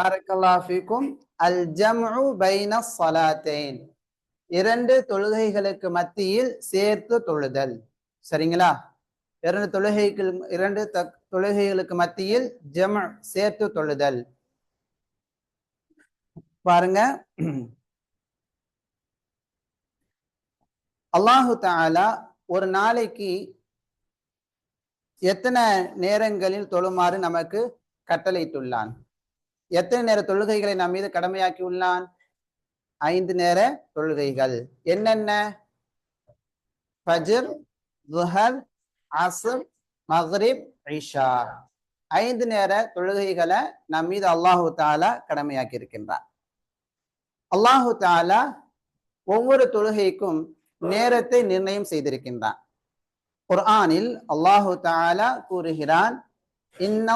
பாரக்கல்லாஃபிக்கும் அல் ஜம்உ பைன சலாத்தேன் இரண்டு தொழுகைகளுக்கு மத்தியில் சேர்த்து தொழுதல். சரிங்களா? இரண்டு தொழுகைகள் இரண்டு த- தொழுகைகளுக்கு மத்தியில் ஜம் சேர்த்து தொழுதல். பாருங்க. அல்லாஹு தாலா ஒரு நாளைக்கு எத்தனை நேரங்களில் தொழுமாறு நமக்கு கட்டளையிட்டுள்ளான்? எத்தனை நேர தொழுகைகளை நம் மீது கடமையாக்கி உள்ளான்? ஐந்து நேர தொழுகைகள். என்னென்ன? ஃபஜ்ர் துஹர் அஸ்ர் ஐந்து நேர தொழுகைகளை நம் மீது அல்லாஹு தாலா கடமையாக்கி இருக்கின்றார் அல்லாஹு தாலா ஒவ்வொரு தொழுகைக்கும் நேரத்தை நிர்ணயம் செய்திருக்கின்றான். குர்ஆனில் அல்லாஹு தாலா கூறுகிறான் இன்ன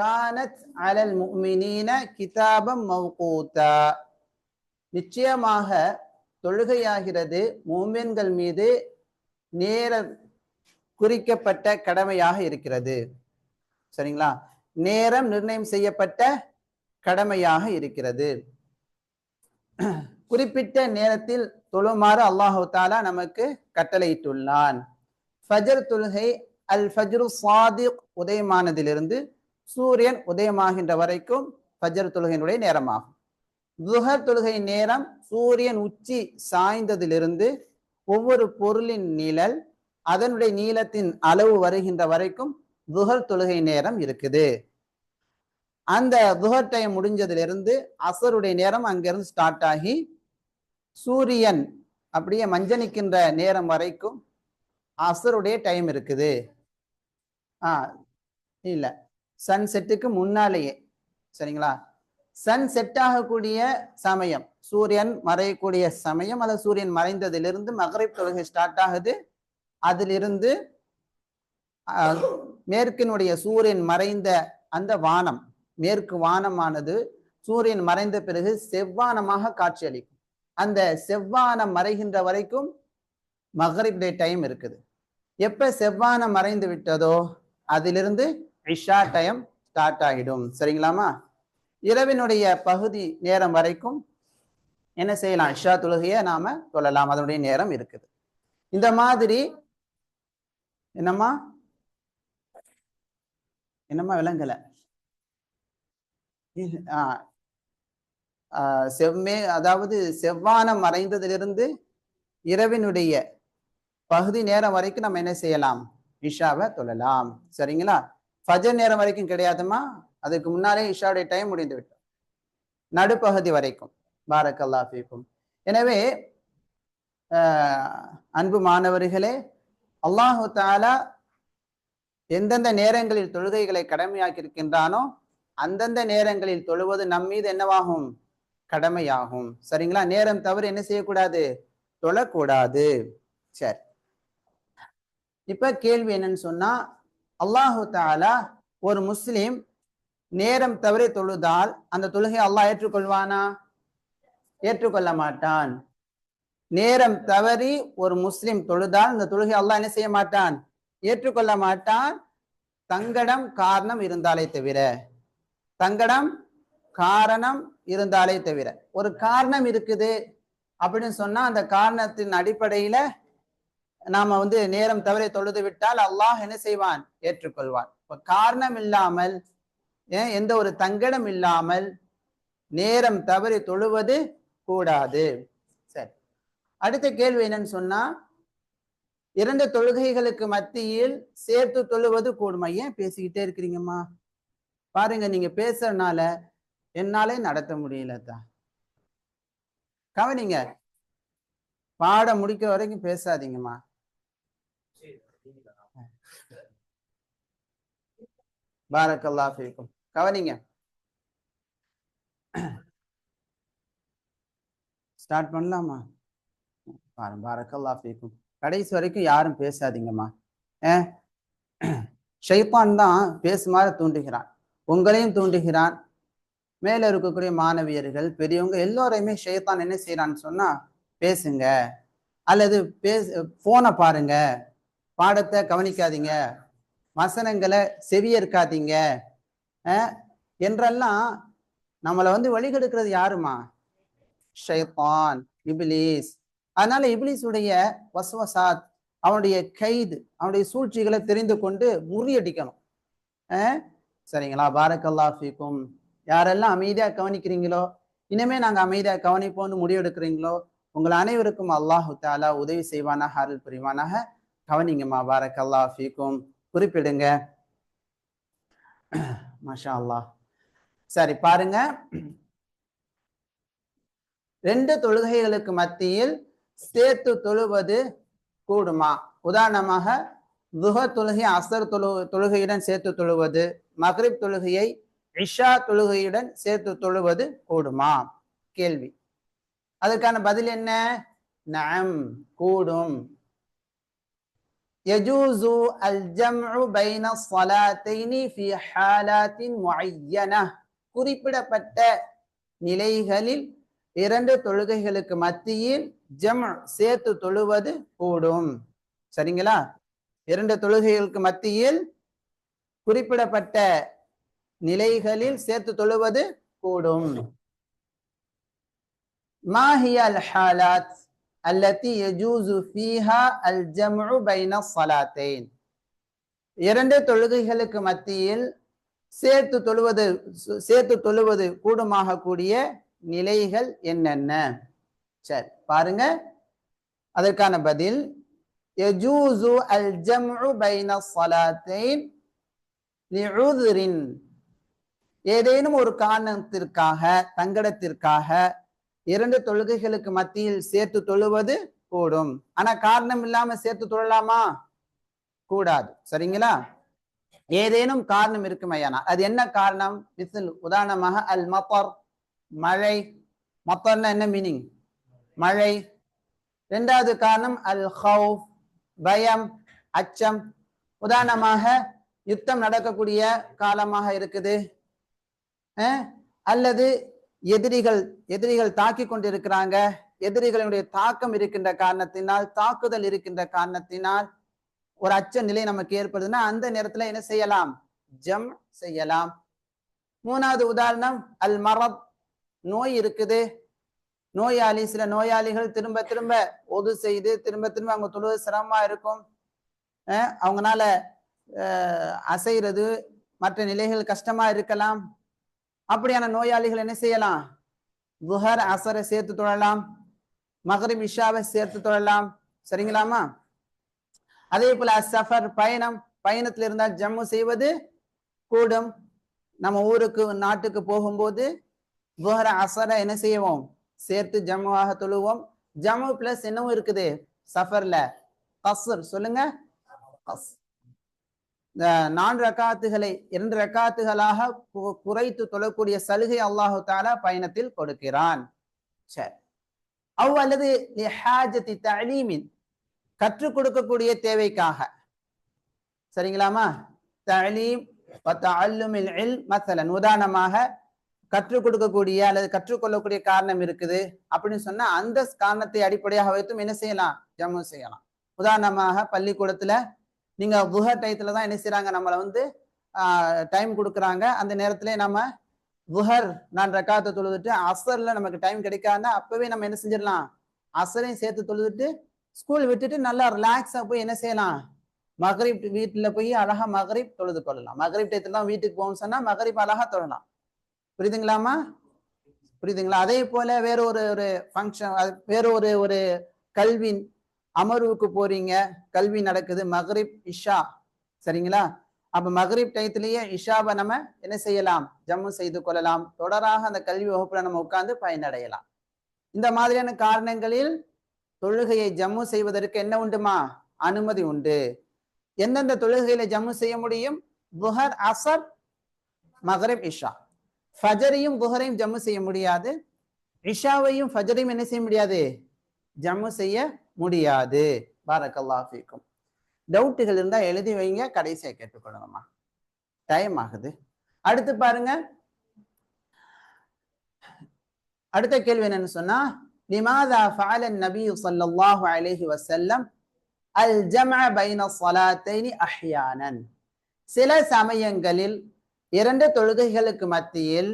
கானத் அலல் முமினீன கிதாபம் மௌகூத்தா. நிச்சயமாக தொழுகையாகிறது மூமின்கள் மீது நேர குறிக்கப்பட்ட கடமையாக இருக்கிறது. சரிங்களா? நேரம் நிர்ணயம் செய்யப்பட்ட கடமையாக இருக்கிறது. குறிப்பிட்ட நேரத்தில் தொழுமாறு அல்லாஹு தாலா நமக்கு கட்டளையிட்டுள்ளான். ஃபஜர் தொழுகை அல் ஃபஜ்ரு சாதிக் உதயமானதிலிருந்து சூரியன் உதயமாகின்ற வரைக்கும் ஃபஜர் தொழுகையினுடைய நேரமாகும். துஹர் தொழுகை நேரம் சூரியன் உச்சி சாய்ந்ததிலிருந்து ஒவ்வொரு பொருளின் நிழல் அதனுடைய நீளத்தின் அளவு வருகின்ற வரைக்கும் துஹர் தொழுகை நேரம் இருக்குது. அந்த துஹர் டைம் முடிஞ்சதிலிருந்து அசருடைய நேரம் அங்கிருந்து ஸ்டார்ட் ஆகி சூரியன் அப்படியே மஞ்சனிக்கின்ற நேரம் வரைக்கும் அசருடைய டைம் இருக்குது. ஆ இல்லை. சன் செட்டுக்கு முன்னாலேயே. சரிங்களா? சன் செட் ஆகக்கூடிய சமயம் சூரியன் மறையக்கூடிய சமயம் அல்லது சூரியன் மறைந்ததிலிருந்து மகரிப் தொழுகை ஸ்டார்ட் ஆகுது. அதிலிருந்து மேற்கினுடைய சூரியன் மறைந்த அந்த வானம் மேற்கு வானமானது சூரியன் மறைந்த பிறகு செவ்வானமாக காட்சியளிக்கும். அந்த செவ்வானம் மறைகின்ற வரைக்கும் மகரிப் டே டைம் இருக்குது. எப்ப செவ்வானம் மறைந்து விட்டதோ அதிலிருந்து இஷா டைம் ஸ்டார்ட் ஆகிடும். சரிங்களாமா இரவினுடைய பகுதி நேரம் வரைக்கும் என்ன செய்யலாம்? இஷா தொழுகையை நாம தொழலாம் அதனுடைய நேரம் இருக்குது. இந்த மாதிரி என்னம்மா? என்னம்மா விளங்கலை? செவ்மே அதாவது செவ்வானம் மறைந்ததிலிருந்து இரவினுடைய பகுதி நேரம் வரைக்கும் நம்ம என்ன செய்யலாம்? இஷாவை தொழலாம். சரிங்களா? ஃபஜர் நேரம் வரைக்கும் கிடையாதுமா? அதுக்கு முன்னாலே இஷாவுடைய டைம் முடிந்து விட்டோம் நடுப்பகுதி வரைக்கும். பாரக்கல்லா ஃபீக்கும். எனவே ஆஹ், அன்பு மாணவர்களே அல்லாஹு தாலா எந்தெந்த நேரங்களில் தொழுகைகளை கடமையாக்கி இருக்கின்றானோ அந்தந்த நேரங்களில் தொழுவது நம் மீது என்னவாகும்? கடமையாகும். சரிங்களா? நேரம் தவறு என்ன செய்யக்கூடாது? தொழக்கூடாது. சரி. இப்ப கேள்வி என்னன்னு சொன்னா அல்லாஹு தாலா ஒரு முஸ்லீம் நேரம் தவறி தொழுதால் அந்த தொழுகை அல்லாஹ் ஏற்றுக்கொள்வானா? ஏற்றுக்கொள்ள மாட்டான். நேரம் தவறி ஒரு முஸ்லிம் தொழுதால் அந்த தொழுகை அல்லாஹ் என்ன செய்ய மாட்டான்? ஏற்றுக்கொள்ள மாட்டான். தங்கடம் காரணம் இருந்தாலே தவிர தங்கடம் காரணம் இருந்தாலே தவிர ஒரு காரணம் இருக்குது அப்படின்னு சொன்னா அந்த காரணத்தின் அடிப்படையில நாம வந்து நேரம் தவறி தொழுது விட்டால் அல்லாஹ் என்ன செய்வான்? ஏற்றுக்கொள்வான். இப்ப காரணம் இல்லாமல் ஏன் எந்த ஒரு தங்கடம் இல்லாமல் நேரம் தவறி தொழுவது கூடாது. சரி. அடுத்த கேள்வி என்னன்னு சொன்னா இரண்டு தொழுகைகளுக்கு மத்தியில் சேர்த்து தொழுவது கூடுமா? ஏன் பேசிக்கிட்டே இருக்கிறீங்கம்மா? பாருங்க நீங்க பேசுறதுனால என்னாலே நடத்த முடியலதா? கவனிங்க. பாடம் முடிக்க வரைக்கும் பேசாதீங்கம்மா. பாரக்கல்லா ஃபீக்கும். கவனிங்க. ஸ்டார்ட் பண்ணலாமா? பாருங்க பாரக்கல்லா ஃபீக்கும். கடைசி வரைக்கும் யாரும் பேசாதீங்கம்மா. ஏ? ஷைப்பான் தான் பேசுமாறு தூண்டுகிறான். உங்களையும் தூண்டுகிறான். மேல இருக்கக்கூடிய மாணவியர்கள் பெரியவங்க எல்லோரையுமே ஷைத்தான் என்ன செய்யறான்னு சொன்னா பேசுங்க. அல்லது பேச போனை பாருங்க. பாடத்தை கவனிக்காதீங்க. வசனங்களை செவியற்காதீங்க என்றெல்லாம் நம்மளை வந்து வழிகெடுக்கிறது யாருமா? ஷைத்தான் இபிலிஸ். அதனால இபிலிஸுடைய வஸ்வசாத் அவனுடைய கைது அவனுடைய சூழ்ச்சிகளை தெரிந்து கொண்டு முறியடிக்கணும். சரிங்களா? பாரக்கல்லா ஃபீக்கும். யாரெல்லாம் அமைதியாக கவனிக்கிறீங்களோ இனிமே நாங்கள் அமைதியாக கவனிப்போம்னு முடிவெடுக்கிறீங்களோ உங்கள் அனைவருக்கும் அல்லாஹு தாலா உதவி செய்வானாக அருள் புரிவானாக. கவனிங்கம்மா பாரக்கல்லா ஃபீக்கும். குறிப்பிடுங்க. மஷா அல்லாஹ் சரி பாருங்க. ரெண்டு தொழுகைகளுக்கு மத்தியில் சேர்த்து தொழுவது கூடுமா? உதாரணமாக துஹ தொழுகை அசர் தொழு தொழுகையுடன் சேர்த்து தொழுவது மக்ரிப் தொழுகையை இஷா தொழுகையுடன் சேர்த்து தொழுவது கூடுமா? கேள்வி. அதற்கான பதில் என்ன? நம் கூடும். يجوز الجمع بين الصلاتين في حالات معينة குறிப்பிடப்பட்ட நிலைகளில் இரண்டு தொழுகைகளுக்கு மத்தியில் ஜம் சேர்த்து தொழுவது கூடும் சரிங்களா இரண்டு தொழுகைகளுக்கு மத்தியில் குறிப்பிடப்பட்ட நிலைகளில் சேர்த்து தொழுவது கூடும் மாஹிய அல் ஹாலாத் அல்லத்தி யஜூசு ஃபீஹா அல் ஜம்உ பைன ஸலாத்தைன் இரண்டு தொழுகைகளுக்கு மத்தியில் சேர்த்து தொழுவது சேர்த்து தொழுவது கூடுமாக கூடிய நிலைகள் என்னென்ன? சரி பாருங்க. அதற்கான பதில் யஜூசு அல் ஜம்உ பைன ஸலாத்தைன் லிஉதுரின். ஏதேனும் ஒரு காரணத்திற்காக தங்கடத்திற்காக இரண்டு தொழுகைகளுக்கு மத்தியில் சேர்த்து தொழுவது கூடும். ஆனா காரணம் இல்லாம சேர்த்து தொழலாமா? கூடாது. சரிங்களா? ஏதேனும் காரணம் இருக்குமையானா அது என்ன காரணம்? மிசில் உதாரணமாக அல் மப்பர் மழை. மப்பர்னா என்ன மீனிங் மழை. இரண்டாவது காரணம் அல் ஹவுஃப் பயம் அச்சம். உதாரணமாக யுத்தம் நடக்கக்கூடிய காலமாக இருக்குது. அல்லது எதிரிகள் எதிரிகள் தாக்கி கொண்டிருக்கிறாங்க. எதிரிகளினுடைய தாக்கம் இருக்கின்ற காரணத்தினால் தாக்குதல் இருக்கின்ற காரணத்தினால் ஒரு அச்ச நிலை நமக்கு ஏற்படுதுன்னா அந்த நேரத்துல என்ன செய்யலாம்? ஜம் செய்யலாம். மூணாவது உதாரணம் அல் மரப். நோய் இருக்குது. நோயாளி சில நோயாளிகள் திரும்ப திரும்ப ஒது செய்து திரும்ப திரும்ப அவங்க தொழுவது சிரமமா இருக்கும். அவங்கனால அசைறது மற்ற நிலைகள் கஷ்டமா இருக்கலாம். அப்படியான நோயாளிகள் என்ன செய்யலாம்? துஹர் அசரை சேர்த்து தொழலாம் மகரிப் இஷாவை சேர்த்து தொழலாம் சரிங்களாமா அதே போல சஃபர் பயணம் பயணத்துல இருந்தால் ஜம்மு செய்வது கூடும். நம்ம ஊருக்கு நாட்டுக்கு போகும்போது துஹர அசரை என்ன செய்வோம்? சேர்த்து ஜம்முவாக தொழுவோம். ஜம்மு பிளஸ் என்னவும் இருக்குது? சஃபர்ல. கசர் சொல்லுங்க. கஸ். நான்கு ரக்காத்துகளை இரண்டு ரக்காத்துகளாக குறைத்து தொழக்கூடிய சலுகை அல்லாஹு தாலா பயணத்தில் கொடுக்கிறான். சரி. அவ் அல்லது தலீமின் கற்றுக் கொடுக்கக்கூடிய தேவைக்காக. சரிங்களாமா? தலீம் மசலன் உதாரணமாக கற்றுக் கொடுக்கக்கூடிய அல்லது கற்றுக்கொள்ளக்கூடிய காரணம் இருக்குது அப்படின்னு சொன்னா அந்த காரணத்தை அடிப்படையாக வைத்தும் என்ன செய்யலாம்? ஜம்மு செய்யலாம். உதாரணமாக பள்ளிக்கூடத்துல நீங்க புகர் டயத்துல தான் என்ன செய்யறாங்க நம்மளை வந்து டைம் கொடுக்குறாங்க. அந்த நேரத்துல நம்ம புகர் நான் ரக்காத்தை தொழுதுட்டு அசர்ல நமக்கு டைம் கிடைக்காதுன்னா அப்பவே நம்ம என்ன செஞ்சிடலாம்? அசரையும் சேர்த்து தொழுதுட்டு ஸ்கூல் விட்டுட்டு நல்லா ரிலாக்ஸா போய் என்ன செய்யலாம்? மகரிப் வீட்டுல போய் அழகா மகரிப் தொழுது கொள்ளலாம். மகரிப் டயத்துல தான் வீட்டுக்கு போகணும்னு சொன்னா மகரிப் அழகா தொழலாம். புரியுதுங்களாமா புரியுதுங்களா? அதே போல வேற ஒரு ஒரு ஃபங்க்ஷன் வேற ஒரு ஒரு கல்வி அமர்வுக்கு போறீங்க கல்வி நடக்குது மஹரிப் இஷா. சரிங்களா? அப்ப மஹ்ரிப் டயத்திலேயே இஷாவை நம்ம என்ன செய்யலாம்? ஜம்மு செய்து கொள்ளலாம். தொடராக அந்த கல்வி வகுப்புல நம்ம உட்கார்ந்து பயனடையலாம். இந்த மாதிரியான காரணங்களில் தொழுகையை ஜம்மு செய்வதற்கு என்ன உண்டுமா? அனுமதி உண்டு. எந்தெந்த தொழுகையில ஜம்மு செய்ய முடியும்? புஹர் அசர் மகரிப் இஷா. ஃபஜரையும் புஹரையும் ஜம்மு செய்ய முடியாது. இஷாவையும் ஃபஜரையும் என்ன செய்ய முடியாது? ஜம்மு செய்ய முடியாது. பாரக்கல்லாஹ் ஃபீக்கும். டவுட்டுகள் இருந்தா எழுதி வைங்க கடைசியாக கேட்டுக்கொள்ளுங்கம்மா டைம் ஆகுது. அடுத்து பாருங்க. அடுத்த கேள்வி என்னன்னு சொன்னா லிமாதா ஃபஅல நபி ஸல்லல்லாஹு அலைஹி வஸல்லம் அல் ஜம்அ பைன ஸலாத்தைனி அஹ்யானன். சில சமயங்களில் இரண்டு தொழுகைகளுக்கு மத்தியில்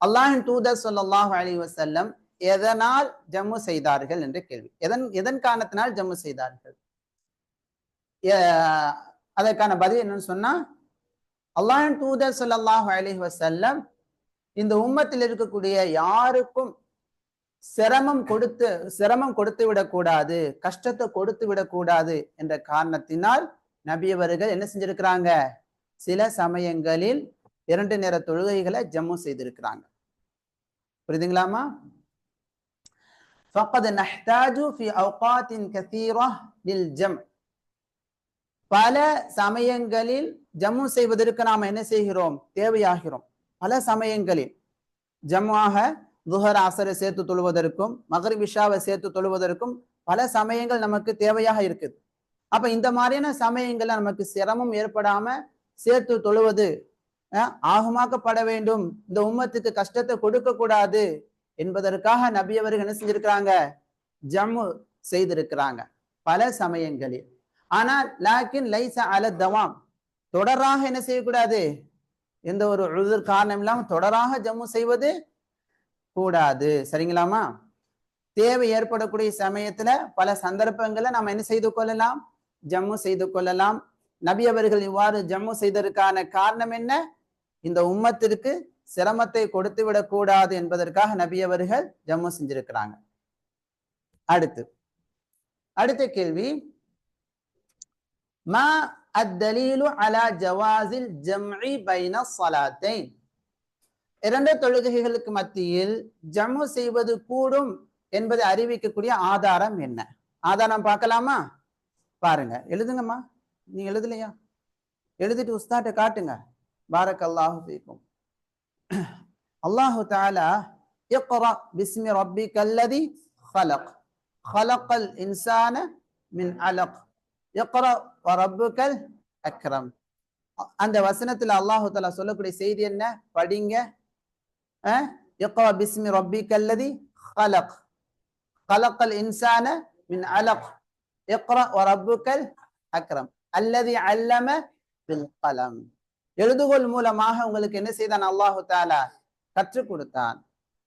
அல்லாஹின் தூதர் ஸல்லல்லாஹு அலைஹி வஸல்லம் எதனால் ஜம்மு செய்தார்கள் என்ற கேள்வி. எதன் எதன் காரணத்தினால் ஜம்மு செய்தார்கள்? அதற்கான பதில் என்னன்னு சொன்னா அல்லாஹ் தூதர் ஸல்லல்லாஹு அலைஹி வஸல்லம் இந்த உம்மத்தில் இருக்கக்கூடிய யாருக்கும் சிரமம் கொடுத்து சிரமம் கொடுத்து விடக்கூடாது கஷ்டத்தை கொடுத்து விடக்கூடாது என்ற காரணத்தினால் நபியவர்கள் என்ன செஞ்சிருக்கிறாங்க? சில சமயங்களில் இரண்டு நேர தொழுகைகளை ஜம்மு செய்திருக்கிறாங்க. புரியுதுங்களாமா ஃபகத் நஹ்தாஜு ஃபி அவுகாத்தின் கசீரா லில் பல சமயங்களில் ஜம்மு செய்வதற்கு நாம் என்ன செய்கிறோம்? தேவையாகிறோம். பல சமயங்களில் ஜம்மாக துஹர் அசரை சேர்த்து தொழுவதற்கும் மகர் விஷாவை சேர்த்து தொழுவதற்கும் பல சமயங்கள் நமக்கு தேவையாக இருக்குது. அப்ப இந்த மாதிரியான சமயங்கள்ல நமக்கு சிரமம் ஏற்படாம சேர்த்து தொழுவது ஆகமாக்கப்பட வேண்டும். இந்த உம்மத்துக்கு கஷ்டத்தை கொடுக்க கூடாது. என்பதற்காக நபி அவர்கள் என்ன செஞ்சிருக்கிறாங்க? ஜம்மு செய்திருக்கிறாங்க பல சமயங்களில். ஆனால் லாக்கின் லைச அல தவாம் தொடராக என்ன செய்யக்கூடாது? எந்த ஒரு உழுதல் காரணம் இல்லாமல் தொடராக ஜம்மு செய்வது கூடாது. சரிங்களாமா தேவை ஏற்படக்கூடிய சமயத்துல பல சந்தர்ப்பங்களை நாம் என்ன செய்து கொள்ளலாம்? ஜம்மு செய்து கொள்ளலாம். நபி அவர்கள் இவ்வாறு ஜம்மு செய்ததற்கான காரணம் என்ன? இந்த உம்மத்திற்கு சிரமத்தை கொடுத்து விடக்கூடாது என்பதற்காக நபி அவர்கள் ஜம்மு செஞ்சிருக்கிறாங்க. அடுத்து அடுத்த கேள்வி மா அத்தலீலு அலா ஜவாசில் ஜம்இ பைன சலாத்தை இரண்டு தொழுகைகளுக்கு மத்தியில் ஜம்மு செய்வது கூடும் என்பதை அறிவிக்கக்கூடிய ஆதாரம் என்ன? ஆதாரம் பார்க்கலாமா? பாருங்க எழுதுங்கம்மா. நீ எழுதலையா? எழுதிட்டு உஸ்தாட்ட காட்டுங்க. பாரக் அல்லாஹு ஃபீக்கும் அல்லாஹு தாலா اقرأ باسم ربك الذي خلق خلق الإنسان من علق اقرأ وربك الأكرم அந்த வசனத்துல அல்லாஹு தாலா சொல்லக்கூடிய செய்தி என்ன படிங்க அஹ் اقرأ باسم ربك الذي خلق خلق الإنسان من علق اقرأ وربك الأكرم الذي علم بالقلم எழுதுகோல் மூலமாக உங்களுக்கு என்ன செய்தான்? அல்லாஹு தாலா கற்றுக் கொடுத்தான்.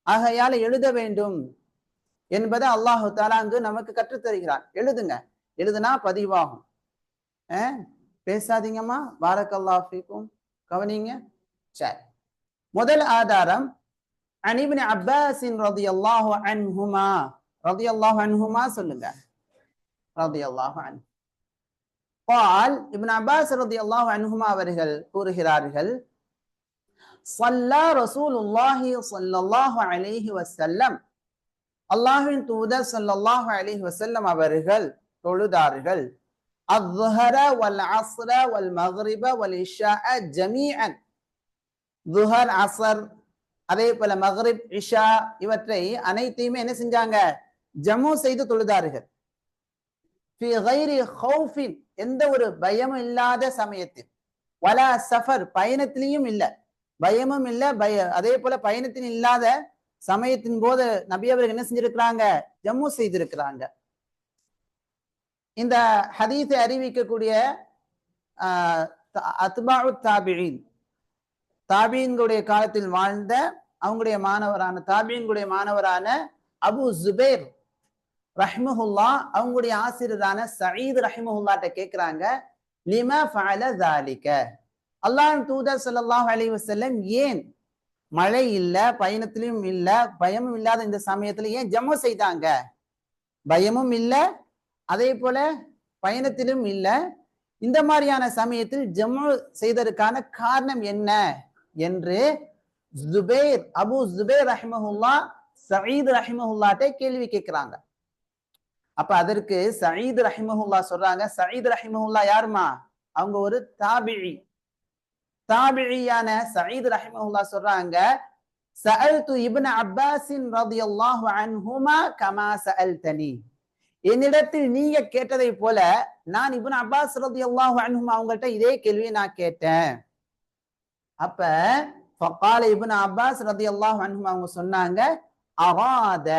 ஆகையால எழுத வேண்டும் என்பதை அல்லாஹு தாலா அங்கு நமக்கு கற்றுத்தருகிறான் எழுதுங்க. எழுதுனா பதிவாகும். பேசாதீங்கம்மா. பாரக்கல்லாஃபிக்கும் கவனிங்க. சரி. முதல் ஆதாரம் அனிபின் அப்பாஸின் ரதியல்லாஹு அன்ஹுமா. ரதியல்லாஹு அன்ஹுமா சொல்லுங்க. ரதியல்லாஹு அன்ஹு. பால் இப்ன அப்பாஸ் ரதி அல்லாஹ் அன்ஹுமா அவர்கள் கூறுகிறார்கள் சல்லா ரசூலுல்லாஹி சல்லல்லாஹு அலைஹி வசல்லம் அல்லாஹின் தூதர் சல்லல்லாஹு அலைஹி வசல்லம் அவர்கள் தொழுதார்கள். அஹர வல் அஸ்ர வல் மஹ்ரிப வல் இஷா ஜமீஅன். துஹர் அசர் அதே போல மஹ்ரிப் இஷா இவற்றை அனைத்தையுமே என்ன செஞ்சாங்க? ஜமு செய்து தொழுதார்கள். எந்த ஒரு பயமும் இல்லாத சமயத்தில். வலா சஃபர் பயணத்திலையும் இல்லை. பயமும் இல்லை பய அதே போல பயணத்தின் இல்லாத சமயத்தின் போது நபி அவர்கள் என்ன செஞ்சிருக்கிறாங்க? ஜம்மு செய்திருக்கிறாங்க. இந்த ஹதீஸை அறிவிக்கக்கூடிய அத்பாவு தாபியின் தாபியின்களுடைய காலத்தில் வாழ்ந்த அவங்களுடைய மாணவரான தாபியின்களுடைய மாணவரான அபு ஜுபேர் ரஹ்மஹுல்லா அவங்களுடைய ஆசிரியரான சயீத் ரஹிமஹுல்லாட்ட கேட்கிறாங்க லிம ஃபஅல ஜாலிக அல்லாஹ் தூதர் சல்லாஹ் அலி வசல்லம் ஏன் மழை இல்லை பயணத்திலும் இல்லை பயமும் இல்லாத இந்த சமயத்தில் ஏன் ஜம்மு செய்தாங்க? பயமும் இல்லை அதே போல பயணத்திலும் இல்லை. இந்த மாதிரியான சமயத்தில் ஜம்மு செய்ததற்கான காரணம் என்ன என்று ஜுபேர் அபு ஜுபேர் ரஹிமஹுல்லா சயீத் ரஹிமஹுல்லாட்டை கேள்வி கேட்கிறாங்க அப்ப அதற்கு சயீத் ரஹிமஹுல்லா சொல்றாங்க. சயீத் ரஹிமஹுல்லா யாருமா? அவங்க ஒரு தாபிழி தாபிழியான சயீத் ரஹிமஹுல்லா சொல்றாங்க சஅல்து இப்னு அப்பாஸின் ரலியல்லாஹு அன்ஹுமா கமா சஅல்தனி. என்னிடத்தில் நீங்க கேட்டதை போல நான் இப்னு அப்பாஸ் ரலியல்லாஹு அன்ஹுமா அவங்கள்ட்ட இதே கேள்வியை நான் கேட்டேன். அப்ப ஃபகால இப்னு அப்பாஸ் ரலியல்லாஹு அன்ஹுமா அவங்க சொன்னாங்க அராத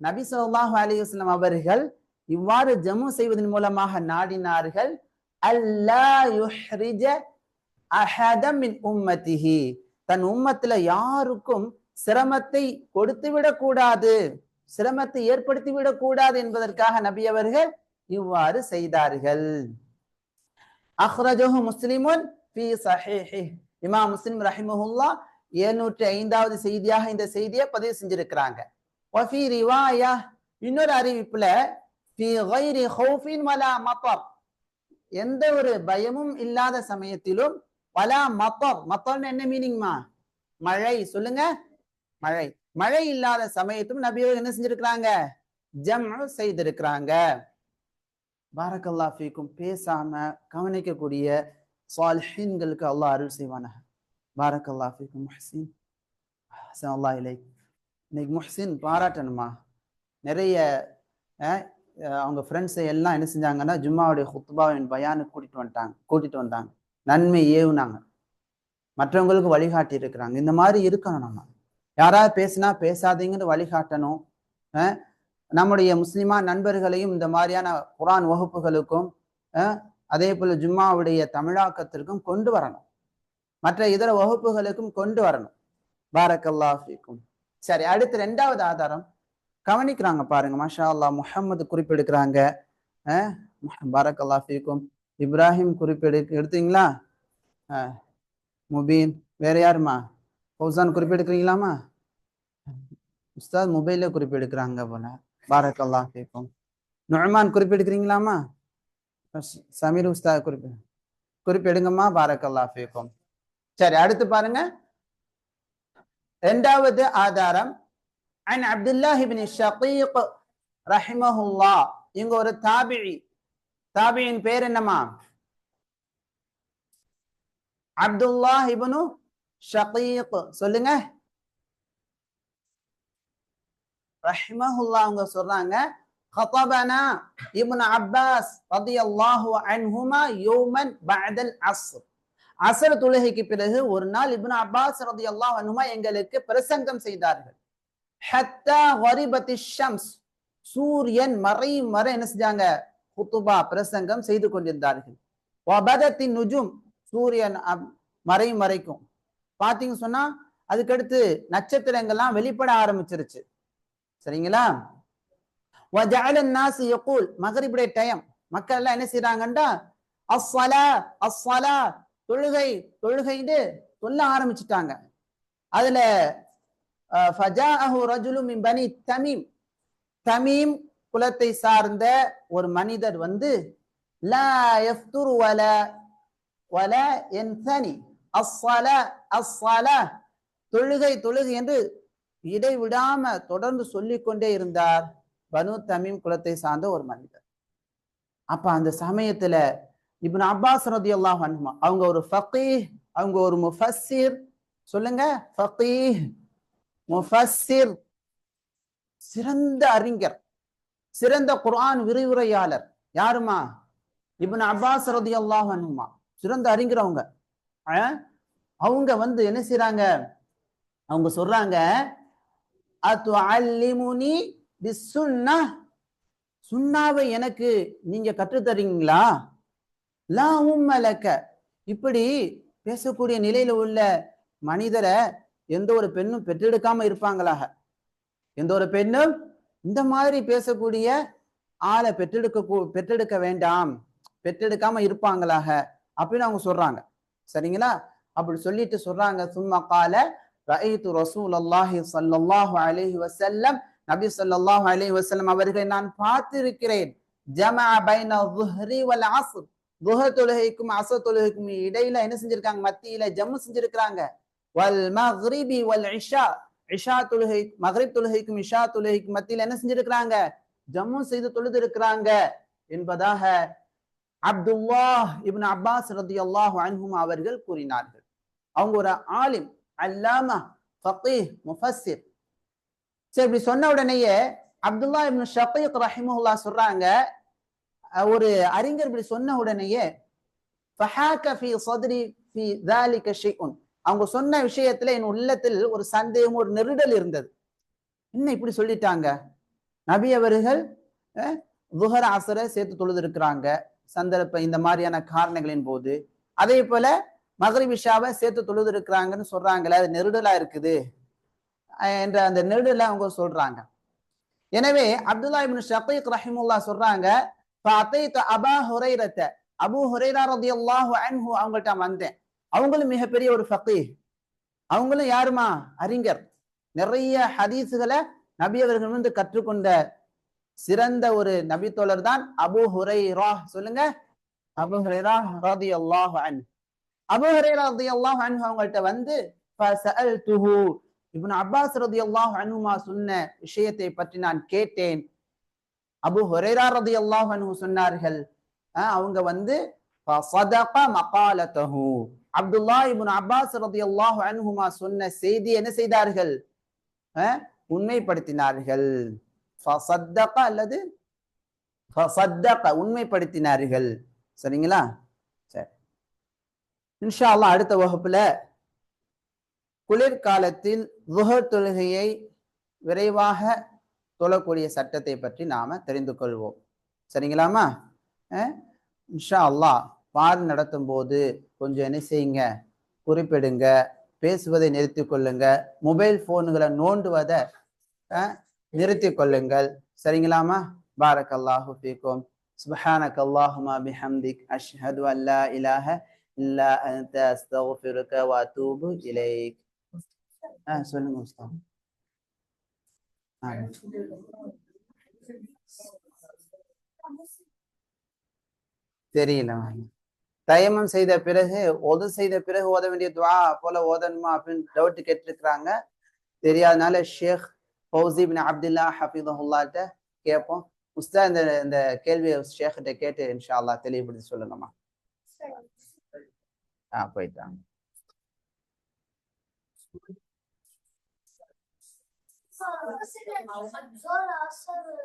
நபி ஸல்லல்லாஹு அலைஹி அவர்கள் இவ்வாறு ஜமு செய்வதன் மூலமாக நாடினார்கள் அல்லா உம்மத்திஹி. தன் உம்மத்துல யாருக்கும் சிரமத்தை கொடுத்து விடக்கூடாது சிரமத்தை ஏற்படுத்தி விடக்கூடாது என்பதற்காக நபி அவர்கள் இவ்வாறு செய்தார்கள். அஹ்ரஜஹு முஸ்லிமுன் ஃபி சஹீஹி. இமாம் முஸ்லிம் ரஹிமஹுல்லா எழுநூற்றி ஐந்தாவது செய்தியாக இந்த செய்தியை பதிவு செஞ்சிருக்கிறாங்க. வஃபி ரிவாயா இன்னொரு அறிவிப்புல ஃபி வலா எந்த ஒரு பயமும் இல்லாத சமயத்திலும் வலா மத்தர் மத்தர்னு என்ன மீனிங்மா மழை. சொல்லுங்க. மழை. மழை இல்லாத சமயத்தும் நபியவர் என்ன செஞ்சிருக்கிறாங்க? ஜம் செய்திருக்கிறாங்க. பாரக்கல்லா ஃபீக்கும். பேசாம கவனிக்கக்கூடிய சாலிஹீன்களுக்கு அல்லாஹ் அருள் செய்வானாக. பாரக்கல்லா ஃபீக்கும். அல்லாஹ் இலை இன்னைக்கு முஹ்சின் பாராட்டணுமா? நிறைய அவங்க ஃப்ரெண்ட்ஸை எல்லாம் என்ன செஞ்சாங்கன்னா ஜும்மாவுடைய ஹுத்பாவின் பயானுக்கு கூட்டிட்டு வந்துட்டாங்க கூட்டிட்டு வந்தாங்க. நன்மை ஏவுனாங்க. மற்றவங்களுக்கு வழிகாட்டி இருக்கிறாங்க. இந்த மாதிரி இருக்கணும் நம்ம. யாராவது பேசினா பேசாதீங்கன்னு வழிகாட்டணும். நம்முடைய முஸ்லிமா நண்பர்களையும் இந்த மாதிரியான குரான் வகுப்புகளுக்கும் அதே போல ஜும்மாவுடைய தமிழாக்கத்திற்கும் கொண்டு வரணும். மற்ற இதர வகுப்புகளுக்கும் கொண்டு வரணும். பாரக்கல்லா ஃபீக்கும். சரி அடுத்து ரெண்டாவது ஆதாரம். கவனிக்கிறாங்க பாருங்க மாஷா அல்லாஹ் முஹம்மது குறிப்பெடுக்கிறாங்க அஹ், முஹ- பாரக்கல்லா ஃபீக்கும். இப்ராஹிம் குறிப்பெடு எடுத்தீங்களா? முபீன் வேற யாருமா? ஃபௌசான் குறிப்பெடுக்கிறீங்களாமா உஸ்தாத் மொபைல்ல குறிப்பெடுக்கிறாங்க போல பாரக்கல்லா ஃபீக்கும். நுழமான் குறிப்பெடுக்கிறீங்களாமா சமீர் உஸ்தாத் குறிப்பு குறிப்பெடுங்கம்மா பாரக்கல்லா ஃபீக்கும். சரி அடுத்து பாருங்க. இரண்டாவது ஆதாரம் عن عبد الله بن الشقيق رحمه الله இங்க ஒரு தாபிழி தாபியின் பேர் என்னமா அப்துல்லாஹ் இப்னு ஷகீக் சொல்லுங்க ரஹ்மஹுல்லா அவங்க சொல்றாங்க خطبنا ابن عباس رضي الله عنهما يوما بعد العصر அசர் தொழுகைக்கு பிறகு ஒரு நாள் இப்னு அப்பாஸ் ரதி அல்லா அனுமா எங்களுக்கு பிரசங்கம் செய்தார்கள். ஹத்தா ஹரிபதி ஷம்ஸ் சூரியன் மறை மறை என்ன செஞ்சாங்க? குத்துபா பிரசங்கம் செய்து கொண்டிருந்தார்கள். நுஜும் சூரியன் மறை மறைக்கும். பார்த்தீங்க சொன்னா அதுக்கடுத்து நட்சத்திரங்கள்லாம் வெளிப்பட ஆரம்பிச்சிருச்சு. சரிங்களா? நாசு எக்கூல் மகரிபுடைய டைம். மக்கள் எல்லாம் என்ன செய்யறாங்கன்றா அஸ்வலா அஸ்வலா தொழுகை தொழுகைன்னு சொல்ல ஆரம்பிச்சுட்டாங்க. அதுல பனி தமீம். தமீம் குலத்தை சார்ந்த ஒரு மனிதர் வந்து தொழுகை தொழுகை என்று இடைவிடாம தொடர்ந்து சொல்லிக்கொண்டே இருந்தார் பனு தமீம் குலத்தை சார்ந்த ஒரு மனிதர். அப்ப அந்த சமயத்துல இப்னு அப்பாஸ் ரதியல்லாஹு அன்ஹுமா. அவங்க ஒரு ஃபகீஹ் அவங்க ஒரு முஃபஸ்ஸிர். சொல்லுங்க ஃபகீஹ் முஃபஸ்ஸிர். சிறந்த அறிஞர் சிறந்த குர்ஆன் விரிவுரையாளர். யாருமா? இப்னு அப்பாஸ் ரதியல்லாஹு அன்ஹுமா. சிறந்த அறிஞர் அவங்க. அவங்க வந்து என்ன செய்றாங்க? அவங்க சொல்றாங்க அத்துஅல்லிமுனி பிஸ்ஸுன்னா சுன்னாவை எனக்கு நீங்க கற்றுத்தரீங்களா? லா உம்மலக்க இப்படி பேசக்கூடிய நிலையில உள்ள மனிதரை எந்த ஒரு பெண்ணும் பெற்றெடுக்காம இருப்பாங்களாக? எந்த ஒரு பெண்ணும் இந்த மாதிரி பேசக்கூடிய ஆளை பெற்றெடுக்க கூ- பெற்றெடுக்க வேண்டாம் பெற்றெடுக்காம இருப்பாங்களாக? அப்படின்னு அவங்க சொல்றாங்க. சரிங்களா? அப்படி சொல்லிட்டு சொல்றாங்க. சும்மா கால ரஹீத்து ரசூல் அல்லாஹி சல்லாஹு அலஹி வசல்லம் நபி சொல்லாஹு அலஹி வசல்லம் அவர்களை நான் பார்த்திருக்கிறேன். ஜமா பைன ظுஹ்ரி வல் அஸ்ர். துஹர் தொழுகைக்கும் அச தொழுகைக்கும் இடையில என்ன செஞ்சிருக்காங்க? மத்தியில ஜம்மு செஞ்சிருக்கிறாங்க. வல் மஹ்ரிபி வல் இஷா இஷா தொழுகை மஹ்ரிப் தொழுகைக்கும் இஷா தொழுகைக்கும் மத்தியில என்ன செஞ்சிருக்கிறாங்க? ஜம்மு செய்து தொழுது இருக்கிறாங்க என்பதாக அப்துல்லாஹ் இப்னு அப்பாஸ் ரதியல்லாஹு அன்ஹும் அவர்கள் கூறினார்கள். அவங்க ஒரு ஆலிம் அல்லாமா ஃபகீஹ் முஃபஸ்ஸிர். சரி இப்படி சொன்ன உடனேயே அப்துல்லா இப்னு ஷகீக் ரஹிமுல்லா சொல்றாங்க ஒரு அறிஞர் இப்படி சொன்ன உடனேயே அவங்க சொன்ன விஷயத்துல என் உள்ளத்தில் ஒரு சந்தேகம் ஒரு நெருடல் இருந்தது. என்ன இப்படி சொல்லிட்டாங்க? நபி அவர்கள் துஹர சேர்த்து தொழுது இருக்கிறாங்க சந்தர்ப்ப இந்த மாதிரியான காரணங்களின் போது. அதே போல மகரிபிஷாவை சேர்த்து தொழுது இருக்கிறாங்கன்னு சொல்றாங்களே அது நெருடலா இருக்குது? என்ற அந்த நெருடலை அவங்க சொல்றாங்க. எனவே அப்துல்லா இபின் ஷக்கீக் ரஹிமுல்லா சொல்றாங்க அபா ஹுரைரத்த அபு ஹுரைரா ரலியல்லாஹு அன்ஹு அவங்கள்ட்ட வந்தேன். அவங்களும் மிகப்பெரிய ஒரு ஃபக்கீ அவங்களும் யாருமா? அறிஞர். நிறைய ஹதீஸுகளை நபி அவர்கள் வந்து கற்றுக்கொண்ட சிறந்த ஒரு நபித்தோழர் தான் அபு ஹுரைரா. சொல்லுங்க. அபு ஹுரைரா ரலியல்லாஹு அன். அபு ஹுரைரா ரலியல்லாஹு அன்ஹு அவங்கள்ட்ட வந்து இப்ப இப்னு அப்பாஸ் அல்லாஹ் அன்ஹுமா சொன்ன விஷயத்தை பற்றி நான் கேட்டேன். அபு ஹொரேரா ரதி அல்லாஹ் சொன்னார்கள். அவங்க வந்து அப்துல்லா இபுன் அப்பாஸ் ரலியல்லாஹு அன்ஹுமா சொன்ன செய்தி என்ன செய்தார்கள்? உண்மைப்படுத்தினார்கள். அல்லது உண்மைப்படுத்தினார்கள். சரிங்களா? சரி. இன்ஷா அல்லாஹ் அடுத்த வகுப்புல குளிர்காலத்தில் லுஹர் தொழுகையை விரைவாக தொழக்கூடிய சட்டத்தை பற்றி நாம் தெரிந்து கொள்வோம். சரிங்களாமா இன்ஷா அல்லா பார் நடத்தும் போது கொஞ்சம் என்ன செய்யுங்க? குறிப்பிடுங்க. பேசுவதை நிறுத்தி கொள்ளுங்க. மொபைல் ஃபோனுகளை நோண்டுவதை நிறுத்தி கொள்ளுங்கள். சரிங்களாமா பாரக் அல்லாஹு ஃபீக்கும். சுபஹானக் அல்லாஹுமா பிஹம்திக். அஷ்ஹது அல்லா இலாஹ இல்லா அன்த அஸ்தகுஃபிருக வ அத்தூபு இலைக். சொல்லுங்க உஸ்தாத். தெரியல தயமம் செய்த பிறகு ஒது செய்த பிறகு ஓத வேண்டிய துவா போல ஓதணுமா அப்படின்னு டவுட் கேட்டிருக்கிறாங்க. தெரியாதனால ஷேக் ஃபௌசி பின் அப்துல்லா ஹஃபிதுல்லாட்ட கேட்போம். உஸ்தா இந்த இந்த கேள்வியை ஷேக்கிட்ட கேட்டு இன்ஷா அல்லாஹ் தெளிவுபடுத்தி சொல்லுங்கம்மா ஆ போயிட்டாங்க. Sonra sarılır.